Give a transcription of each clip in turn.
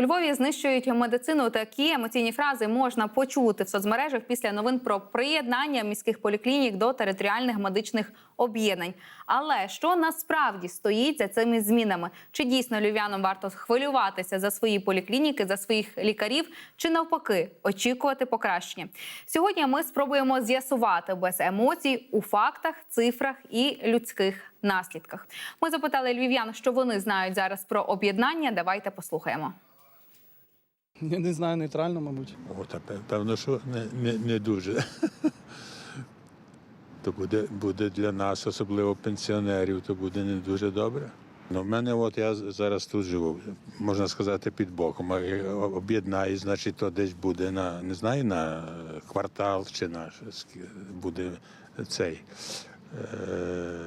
У Львові знищують медицину. Такі емоційні фрази можна почути в соцмережах після новин про приєднання міських поліклінік до територіальних медичних об'єднань. Але що насправді стоїть за цими змінами? Чи дійсно львів'янам варто хвилюватися за свої поліклініки, за своїх лікарів, чи навпаки очікувати покращення? Сьогодні ми спробуємо з'ясувати без емоцій у фактах, цифрах і людських наслідках. Ми запитали львів'ян, що вони знають зараз про об'єднання. Давайте послухаємо. Я не знаю, нейтрально, мабуть. О, та певно, що не, не, не дуже. То буде, буде для нас, особливо пенсіонерів, то буде не дуже добре. Ну, в мене, от я зараз тут живу, можна сказати, під боком. Об'єднаю, значить, то десь буде на, не знаю, на квартал чи на буде цей. Е,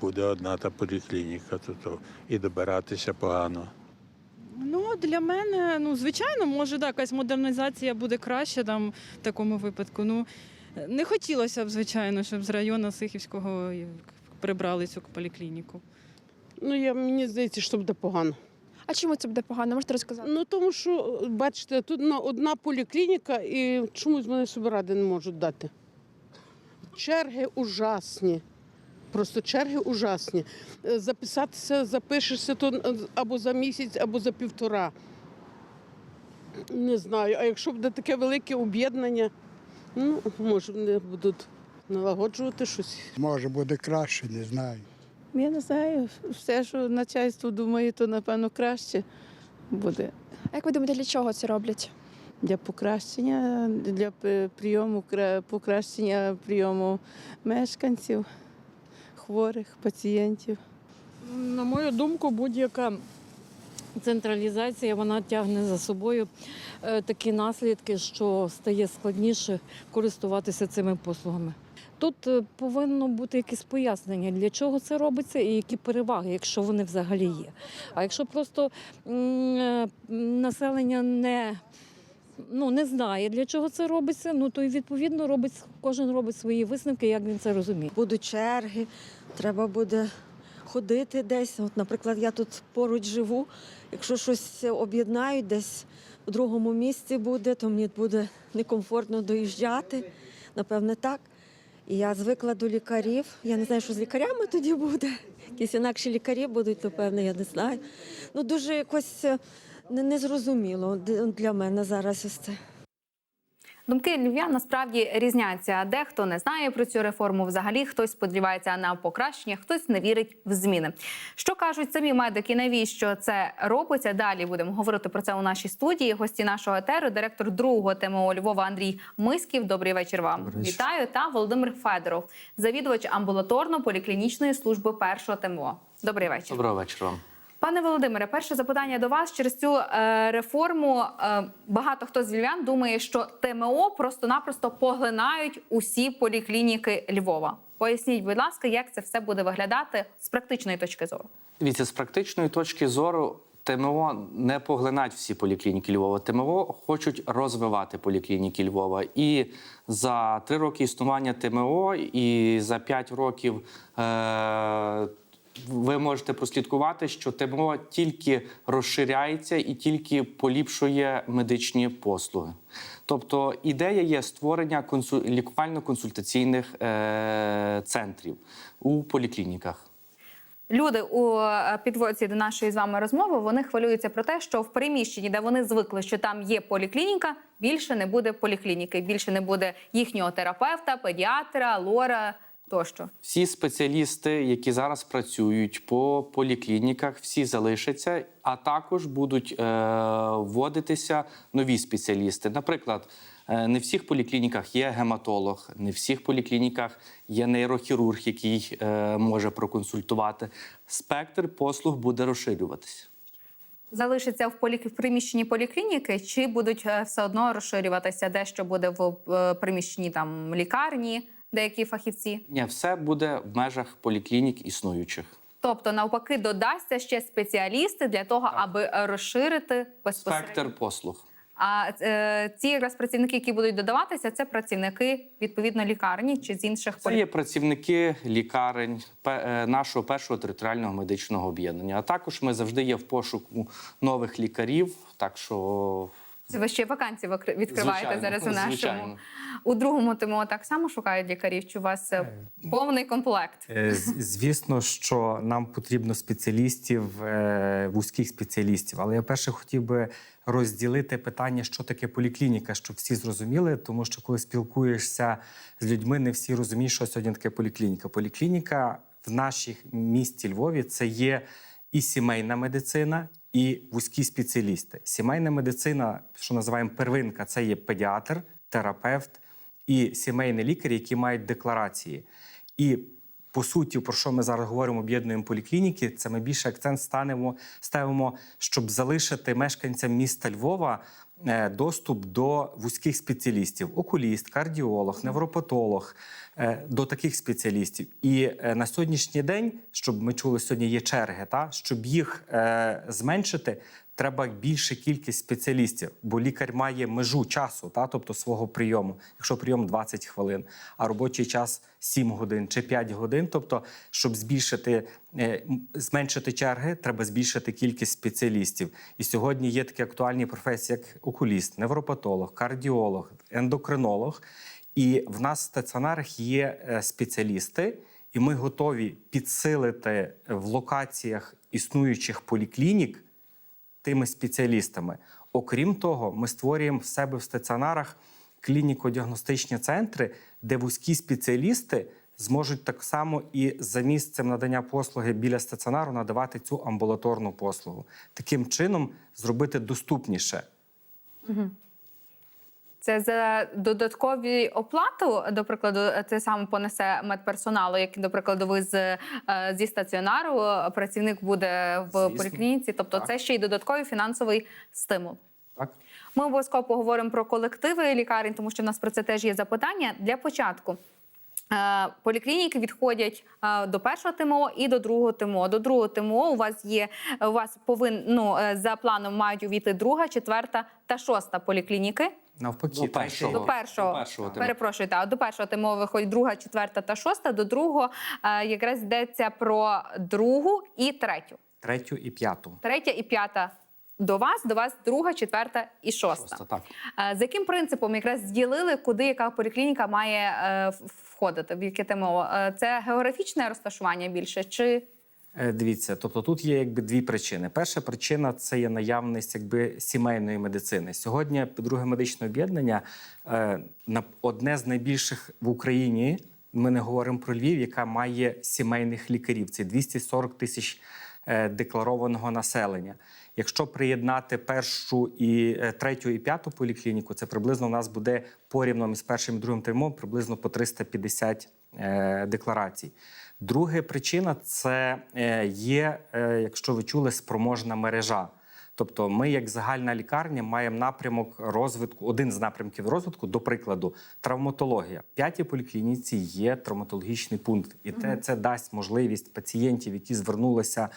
буде одна та поліклініка, то, то і добиратися погано. Ну, для мене, ну, звичайно, може, да, якась модернізація буде краще там в такому випадку. Ну, не хотілося б, звичайно, щоб з району Сихівського прибрали цю поліклініку. Ну, я, мені здається, що буде погано. А чому це буде погано? Можете розказати? Ну, тому що, бачите, тут одна поліклініка і чомусь мене собі ради не можуть дати. Черги ужасні. Просто черги ужасні. Е, Записатися, запишешся то е, або за місяць, або за півтора. Не знаю. А якщо буде таке велике об'єднання, ну, може, вони будуть налагоджувати щось. Може буде краще, не знаю. Я не знаю, все, що начальство думає, то напевно краще буде А як ви думаєте, для чого це роблять? для покращення, для прийому покращення прийому мешканців, хворих, пацієнтів. На мою думку, будь-яка централізація вона тягне за собою е, такі наслідки, що стає складніше користуватися цими послугами. Тут е, повинно бути якесь пояснення, для чого це робиться і які переваги, якщо вони взагалі є. А якщо просто е, населення не Ну, не знає, для чого це робиться, ну то і відповідно робить кожен робить свої висновки, як він це розуміє. Будуть черги, треба буде ходити десь. От, наприклад, я тут поруч живу. Якщо щось об'єднають, десь у другому місці буде, то мені буде некомфортно доїжджати. Напевне, так. І я звикла до лікарів. Я не знаю, що з лікарями тоді буде. Якісь інакші лікарі будуть, напевне, я не знаю. Ну, дуже якось е, незрозуміло для мене зараз ось це. Думки львів'ян насправді різняться. Дехто не знає про цю реформу. Взагалі хтось сподівається на покращення, хтось не вірить в зміни. Що кажуть самі медики? Навіщо це робиться? Далі будемо говорити про це у нашій студії. Гості нашого етеру, директор другого ТМО Львова Андрій Мисків. Добрий вечір вам. Вітаю та Володимир Федоров, завідувач амбулаторно-поліклінічної служби першого ТМО. Добрий вечір. Доброго вечора вам. Пане Володимире, перше запитання до вас через цю е, реформу. Е, багато хто з львів'ян думає, що ТМО просто-напросто поглинають усі поліклініки Львова. Поясніть, будь ласка, як це все буде виглядати з практичної точки зору. Дивіться, з практичної точки зору. ТМО не поглинають всі поліклініки Львова. ТМО хочуть розвивати поліклініки Львова. І за три роки існування ТМО, і за п'ять років е- ви можете прослідкувати, що ТМО тільки розширяється і тільки поліпшує медичні послуги. Тобто ідея є створення консуль... лікувально-консультаційних е- центрів у поліклініках. Люди у е, підводці до нашої з вами розмови вони хвилюються про те, що в приміщенні, де вони звикли, що там є поліклініка, більше не буде поліклініки, більше не буде їхнього терапевта, педіатра, лора тощо. Всі спеціалісти, які зараз працюють по поліклініках, всі залишаться, а також будуть е, вводитися нові спеціалісти. Наприклад, е, не в всіх поліклініках є гематолог, не в всіх поліклініках є нейрохірург, який е, може проконсультувати. Спектр послуг буде розширюватися. залишиться в полі... в приміщенні поліклініки, чи будуть все одно розширюватися дещо буде в приміщенні там лікарні, деякі фахівці? Ні, все буде в межах поліклінік існуючих. Тобто, навпаки, додасться ще спеціалісти для того, аби е, розширити безпосередньо Спектр послуг. А е, ці якраз працівники, які будуть додаватися, це працівники відповідно лікарні чи з інших Це є працівники лікарень е, нашого першого територіального медичного об'єднання. А також ми завжди є в пошуку нових лікарів. Так що Це ви ще вакансії відкриваєте Звичайно, зараз у нашому. звичайно. У другому ТМО так само шукають лікарів, чи у вас е, повний комплект? Е, Звісно, що нам потрібно спеціалістів, е, вузьких спеціалістів. Але я перше хотів би розділити питання, що таке поліклініка, щоб всі зрозуміли, тому що коли спілкуєшся з людьми, не всі розуміють, що сьогодні таке поліклініка. Поліклініка в нашій місті Львові це є і сімейна медицина, і вузькі спеціалісти. Сімейна медицина, що називаємо первинка, це є педіатр, терапевт і сімейний лікар, які мають декларації. І по суті, про що ми зараз говоримо, об'єднуємо поліклініки, це ми більше акцент станемо, ставимо, щоб залишити мешканцям міста Львова доступ до вузьких спеціалістів: окуліст, кардіолог, невропатолог, е, до таких спеціалістів. І е, на сьогоднішній день, щоб ми чули, сьогодні є черги, та щоб їх е, зменшити. Треба більше кількість спеціалістів, бо лікар має межу часу, та тобто свого прийому. Якщо прийом 20 хвилин, а робочий час 7 годин чи 5 годин. Тобто, щоб збільшити е, зменшити черги, треба збільшити кількість спеціалістів. І сьогодні є такі актуальні професії, як окуліст, невропатолог, кардіолог, ендокринолог. І в нас в стаціонарах є е, спеціалісти, і ми готові підсилити в локаціях існуючих поліклінік тими спеціалістами. Окрім того, ми створюємо в себе в стаціонарах клініко-діагностичні центри, де вузькі спеціалісти зможуть так само і за місцем надання послуги біля стаціонару надавати цю амбулаторну послугу. Таким чином зробити доступніше. Це за додаткові оплату, до прикладу, це саме понесе медперсоналу, як, до прикладу, ви з, е, зі стаціонару, працівник буде в Звісно. поліклініці. Тобто Так. це ще й додатковий фінансовий стимул. Так? Ми обов'язково поговоримо про колективи лікарень, тому що в нас про це теж є запитання. Для початку. Е, Поліклініки відходять е, до першого ТМО і до другого ТМО. До другого ТМО у вас є у вас повин, ну, е, за планом мають увійти друга, четверта та шоста поліклініки. Навпаки, До першого. До першого, До першого ТМО. перепрошую, так, до першого ТМО виходить друга, четверта та шоста. До другого е, якраз йдеться про другу і третю. третю і п'яту. Третя і п'ята до вас, до вас друга, четверта і шоста. Просто так. Е, За яким принципом якраз зділили, куди яка поліклініка має е, входити, в яке ТМО? Е, Це географічне розташування більше чи Е, Дивіться, тобто тут є якби дві причини. Перша причина це є наявність якби сімейної медицини. Сьогодні друге медичне об'єднання е, на одне з найбільших в Україні. Ми не говоримо про Львів, яка має сімейних лікарів. Це 240 тисяч е, декларованого населення. Якщо приєднати першу і е, третю і п'яту поліклініку, це приблизно у нас буде порівно між першим і другим тримом приблизно по 350 е, декларацій. Друга причина це е, є, якщо ви чули, спроможна мережа. Тобто, ми, як загальна лікарня, маємо напрямок розвитку, один з напрямків розвитку, до прикладу, травматологія. В п'ятій поліклініці є травматологічний пункт, і те це дасть можливість пацієнтів, які звернулися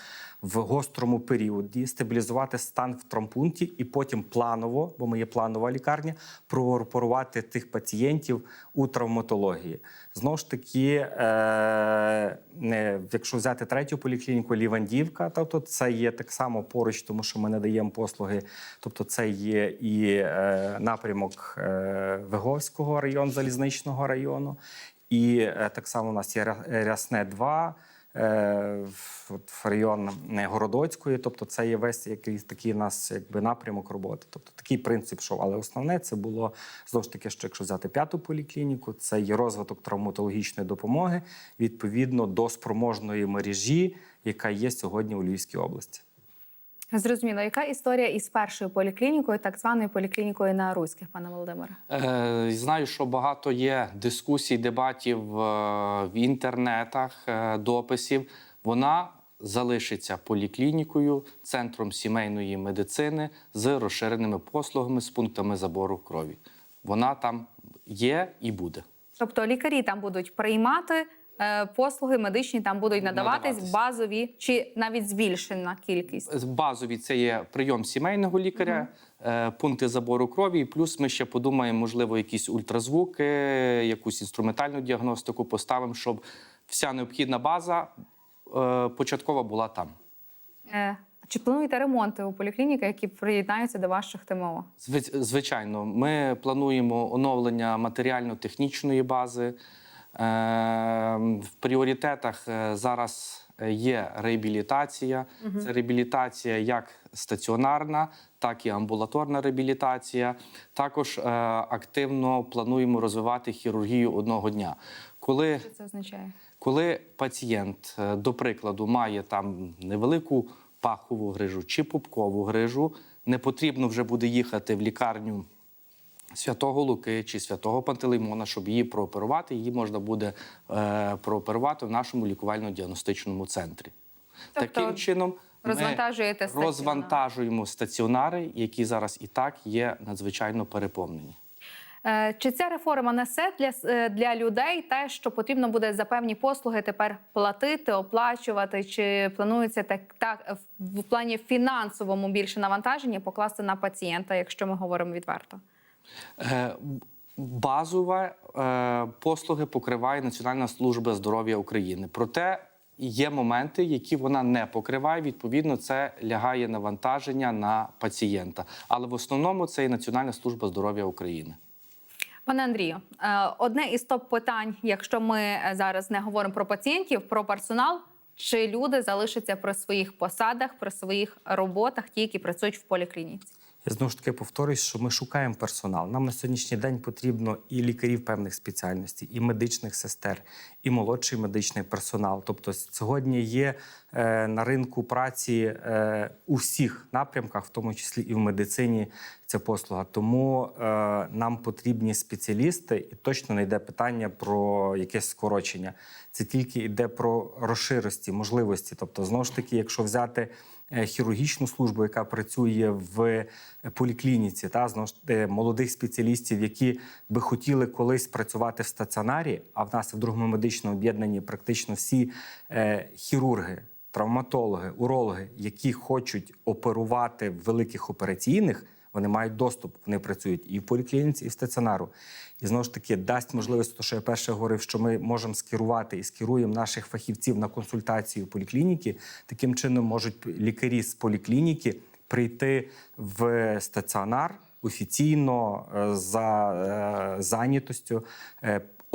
в гострому періоді, стабілізувати стан в травмпункті і потім планово, бо ми є планова лікарня, прооперувати тих пацієнтів у травматології. Знову ж таки, е, якщо взяти третю поліклініку Лівандівка, тобто це є так само поруч, тому що ми надаємо послуги. Тобто, це є і е, напрямок е, Виговського району, залізничного району, і е, так само у нас є Рясне 2 е, в- район Городоцької. Тобто, це є весь якийсь такий у нас якби напрямок роботи. Тобто такий принцип, що але основне це було знову ж таки, що якщо взяти п'яту поліклініку, це є розвиток травматологічної допомоги відповідно до спроможної мережі, яка є сьогодні у Львівській області. Зрозуміло, яка історія із першою поліклінікою, так званою поліклінікою на Руських, пане Володимире? Е, знаю, що багато є дискусій, дебатів е, в інтернетах, е, дописів. Вона залишиться поліклінікою, центром сімейної медицини з розширеними послугами, з пунктами забору крові. Вона там є і буде. Тобто лікарі там будуть приймати послуги медичні там будуть надаватись, Надаватись. базові чи навіть збільшена кількість? Базові це є прийом сімейного лікаря, е, пункти забору крові. І плюс ми ще подумаємо, можливо, якісь ультразвуки, якусь інструментальну діагностику поставимо, щоб вся необхідна база е, початкова була там. Е, Чи плануєте ремонти у поліклініках, які приєднаються до ваших ТМО? Зви- Звичайно, ми плануємо оновлення матеріально-технічної бази. Е, В пріоритетах е, зараз є реабілітація. Це реабілітація як стаціонарна, так і амбулаторна реабілітація. Також е, активно плануємо розвивати хірургію одного дня. Коли Що це означає? коли пацієнт, е, до прикладу, має там невелику пахову грижу чи пупкову грижу, не потрібно вже буде їхати в лікарню Святого Луки чи Святого Пантелеймона, щоб її прооперувати. Її можна буде е, прооперувати в нашому лікувально-діагностичному центрі. Тобто Таким чином ми розвантажуєте стаціонар. розвантажуємо стаціонари, які зараз і так є надзвичайно переповнені. Е, Чи ця реформа несе для, е, для людей те, що потрібно буде за певні послуги тепер платити, оплачувати? Чи планується так, так в плані фінансовому більше навантаження покласти на пацієнта, якщо ми говоримо відверто? Е, Базове послуги покриває Національна служба здоров'я України. Проте є моменти, які вона не покриває. Відповідно, це лягає навантаження на пацієнта. Але в основному це і Національна служба здоров'я України. Пане Андрію, е, одне із топ питань, якщо ми е, зараз не говоримо про пацієнтів, про персонал. Чи люди залишаться при своїх посадах, при своїх роботах, ті, які працюють в поліклініці? Я знову ж таки повторюсь, що ми шукаємо персонал. Нам на сьогоднішній день потрібно і лікарів певних спеціальностей, і медичних сестер, і молодший медичний персонал. Тобто сьогодні є е, на ринку праці е, у всіх напрямках, в тому числі і в медицині, ця послуга. Тому е, нам потрібні спеціалісти, і точно не йде питання про якесь скорочення. Це тільки йде про розширості, можливості. Тобто, знову ж таки, якщо взяти хірургічну службу, яка працює в поліклініці, та знову молодих спеціалістів, які би хотіли колись працювати в стаціонарі. А в нас в другому медичному об'єднанні практично всі е, хірурги, травматологи, урологи, які хочуть оперувати в великих операційних. Вони мають доступ, вони працюють і в поліклініці, і в стаціонару. І знову ж таки дасть можливість, то що я перше говорив, що ми можемо скерувати і скеруємо наших фахівців на консультацію в поліклініки. Таким чином можуть лікарі з поліклініки прийти в стаціонар офіційно е, за е, зайнятостю.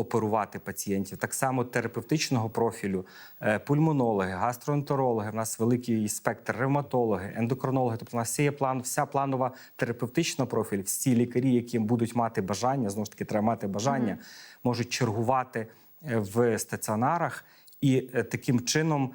Оперувати пацієнтів так само терапевтичного профілю, е, пульмонологи, гастроентерологи. В нас великий спектр ревматологи, ендокринологи. Тобто, у нас є план, вся планова терапевтична профіль. Всі лікарі, які будуть мати бажання, знову ж таки, треба мати бажання, можуть чергувати е, в стаціонарах і е, таким чином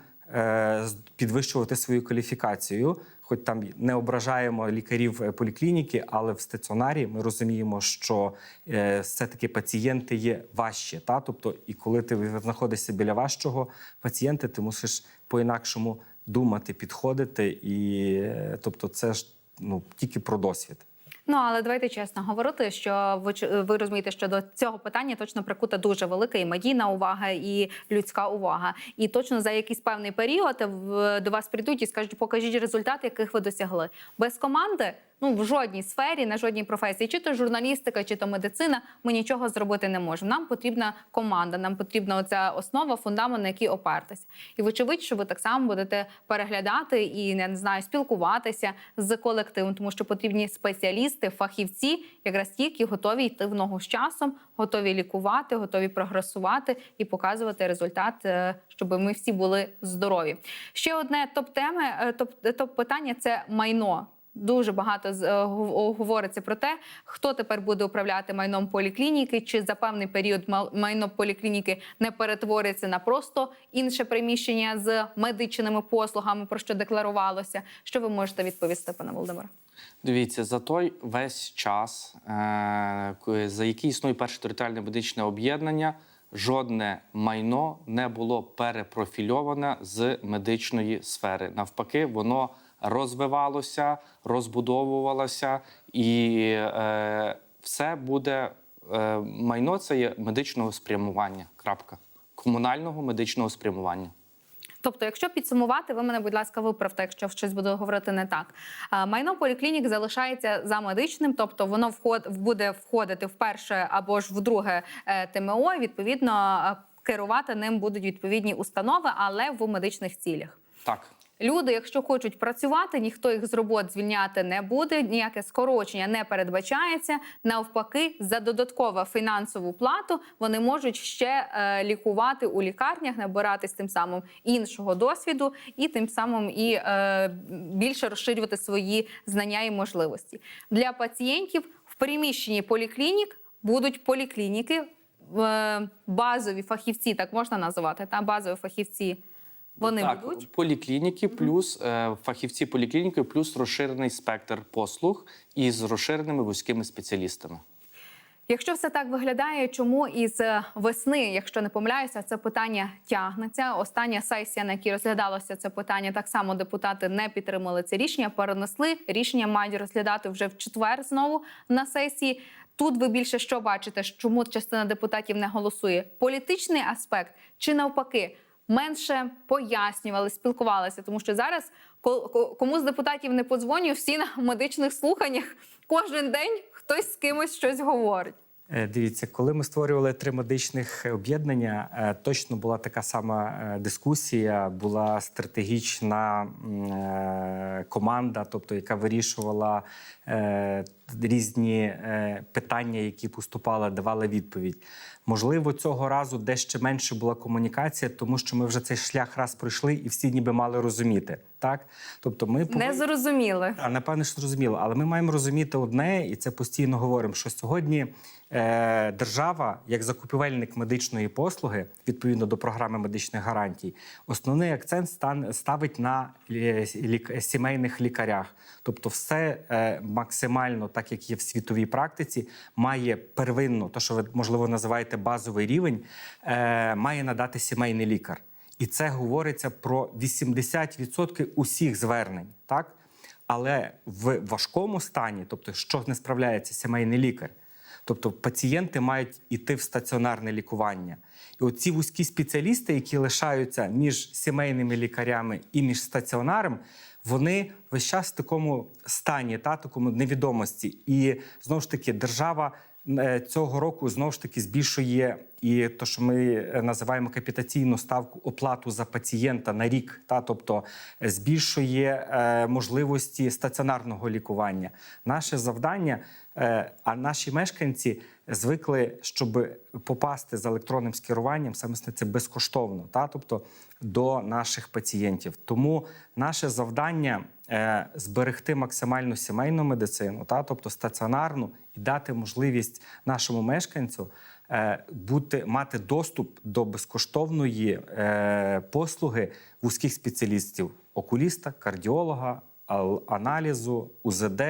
підвищувати свою кваліфікацію. Хоч там не ображаємо лікарів е, поліклініки, але в стаціонарі ми розуміємо, що е, все-таки пацієнти є важчі. Та? Тобто, і коли ти знаходишся біля важчого пацієнта, ти мусиш по-інакшому думати, підходити. І е, тобто, це ж ну тільки про досвід. Ну але давайте чесно говорити, що ви ви розумієте, що до цього питання точно прикута дуже велика і медійна увага, і людська увага. І точно за якийсь певний період в- до вас прийдуть і скажуть, покажіть результати, яких ви досягли. Без команди. Ну, в жодній сфері, на жодній професії, чи то журналістика, чи то медицина, ми нічого зробити не можемо. Нам потрібна команда, нам потрібна оця основа, фундамент, на який опертися. І вочевидь, що ви так само будете переглядати і не знаю, спілкуватися з колективом, тому що потрібні спеціалісти, фахівці, якраз ті, які готові йти в ногу з часом, готові лікувати, готові прогресувати і показувати результат, е, щоб ми всі були здорові. Ще одне топ теми, топ топ питання це майно. Дуже багато е, говориться про те, хто тепер буде управляти майном поліклініки, чи за певний період майно поліклініки не перетвориться на просто інше приміщення з медичними послугами, про що декларувалося. Що ви можете відповісти, пане Володимире? Дивіться, за той весь час, е, за який існує перше територіальне медичне об'єднання, жодне майно не було перепрофільоване з медичної сфери. Навпаки, воно розвивалося, розбудовувалося, і е, все буде е, майно це є медичного спрямування. Крапка. комунального медичного спрямування. Тобто, якщо підсумувати, ви мене, будь ласка, виправте, якщо щось буду говорити не так. Е, Майно поліклінік залишається за медичним, тобто воно вход буде входити в перше або ж в друге е, ТМО. і, Відповідно, е, керувати ним будуть відповідні установи, але в медичних цілях. Так. Люди, якщо хочуть працювати, ніхто їх з робот звільняти не буде. Ніяке скорочення не передбачається. Навпаки, за додаткову фінансову плату вони можуть ще е, лікувати у лікарнях, набиратись тим самим іншого досвіду, і тим самим і е, більше розширювати свої знання і можливості для пацієнтів в приміщенні поліклінік будуть поліклініки. е, Базові фахівці, так можна називати, та базові фахівці. Вони так, будуть. поліклініки, плюс е, фахівці поліклініки, плюс розширений спектр послуг із розширеними вузькими спеціалістами. Якщо все так виглядає, чому із е, весни, якщо не помиляюся, це питання тягнеться. Остання сесія, на якій розглядалося це питання, так само депутати не підтримали це рішення. Перенесли рішення, мають розглядати вже в четвер знову на сесії. Тут ви більше що бачите, чому частина депутатів не голосує? Політичний аспект чи навпаки менше пояснювали, спілкувалися, тому що зараз ко- ко- кому з депутатів не подзвоню, всі на медичних слуханнях кожен день хтось з кимось щось говорить. Е, Дивіться, коли ми створювали три медичних об'єднання, е, точно була така сама е, дискусія, була стратегічна команда, тобто яка вирішувала різні е, питання, які поступали, давала відповідь. Можливо, цього разу дещо менше була комунікація, тому що ми вже цей шлях раз пройшли, і всі ніби мали розуміти. Так, тобто, ми Не зрозуміли. а напевне, що зрозуміло, але ми маємо розуміти одне, і це постійно говоримо, що сьогодні е, держава, як закупівельник медичної послуги, відповідно до програми медичних гарантій, основний акцент стан, ставить на е, лік- сімейних лікарях. Тобто, все е, максимально, так як є в світовій практиці, має первинно, то що ви можливо називаєте базовий рівень, е, має надати сімейний лікар. І це говориться про 80% усіх звернень, так? Але в важкому стані, тобто, що не справляється сімейний лікар, тобто пацієнти мають іти в стаціонарне лікування. І оці вузькі спеціалісти, які лишаються між сімейними лікарями і між стаціонаром, вони весь час в такому стані, та такому невідомості. І знову ж таки, держава цього року знову ж таки збільшує і то, що ми е, називаємо капітаційну ставку оплату за пацієнта на рік, та тобто е, збільшує е, можливості стаціонарного лікування. Наше завдання, е, а наші мешканці звикли, щоб попасти з електронним скеруванням, саме це безкоштовно, та тобто до наших пацієнтів. Тому наше завдання е, зберегти максимально сімейну медицину, та тобто стаціонарну, і дати можливість нашому мешканцю е, бути мати доступ до безкоштовної е, послуги вузьких спеціалістів: окуліста, кардіолога, аналізу, УЗД,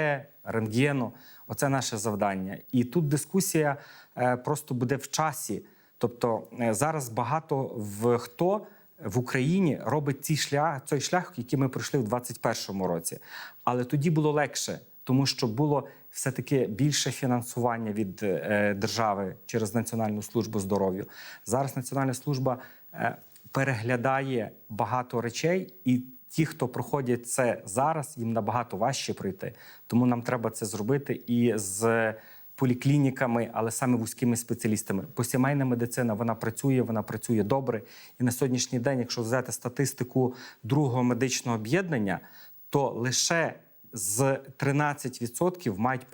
рентгену. Оце наше завдання. І тут дискусія е, просто буде в часі. Тобто е, зараз багато в хто в Україні робить цей шлях, цей шлях, який ми пройшли в 2021 році. Але тоді було легше, тому що було все-таки більше фінансування від е, держави через Національну службу здоров'я. Зараз Національна служба е, переглядає багато речей, і ті, хто проходять це зараз, їм набагато важче пройти. Тому нам треба це зробити і з поліклініками, але саме вузькими спеціалістами. Бо сімейна медицина вона працює, вона працює добре. І на сьогоднішній день, якщо взяти статистику другого медичного об'єднання, то лише з 13% мають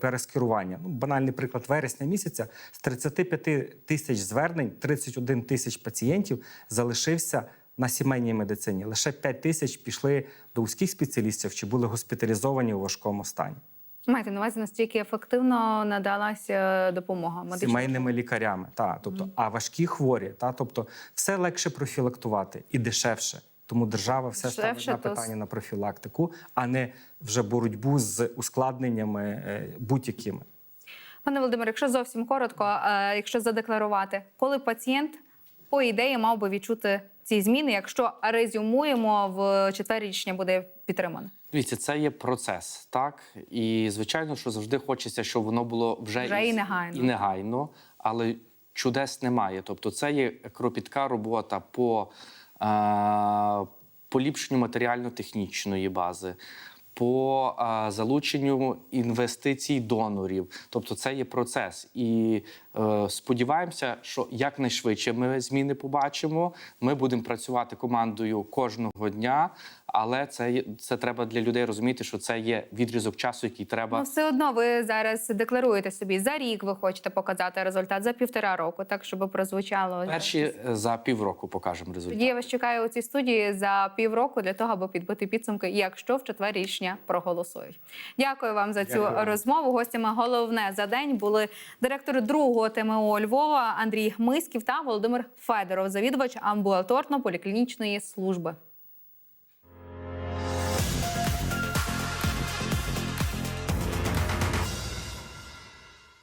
перескерування. Ну, банальний приклад вересня місяця з 35 тисяч звернень, 31 тисяч пацієнтів залишився на сімейній медицині. Лише 5 тисяч пішли до вузьких спеціалістів чи були госпіталізовані у важкому стані. Маєте на увазі, настільки ефективно надалася допомога медична? сімейними лікарями. Та, тобто, а важкі хворі, та, тобто, все легше профілактувати і дешевше. Тому держава все ставить Дешевше, на то питання на профілактику, а не вже боротьбу з ускладненнями е, будь-якими. Пане Володимире, якщо зовсім коротко, е, якщо задекларувати, коли пацієнт по ідеї мав би відчути ці зміни, якщо резюмуємо в четвер рішення буде підтримане? Дивіться, це є процес, так і звичайно, що завжди хочеться, щоб воно було вже, Вже і негайно. і негайно. Але чудес немає. Тобто, це є кропітка робота по е, поліпшенню матеріально-технічної бази. По е, залученню інвестицій донорів, тобто це є процес, і сподіваємося, що якнайшвидше ми зміни побачимо. Ми будемо працювати командою кожного дня, але це це треба для людей розуміти, що це є відрізок часу, який треба Ну, все одно ви зараз декларуєте собі за рік. Ви хочете показати результат за півтора року, так щоб прозвучало перші е, за півроку покажемо результат. Я вас чекаю у цій студії за півроку для того, аби підбити підсумки, якщо в четвер рішення проголосують. Дякую вам за цю Дякую розмову. Гостями головне за день були директор другого ТМО Львова Андрій Миськів та Володимир Федоров, завідувач амбулаторно-поліклінічної служби.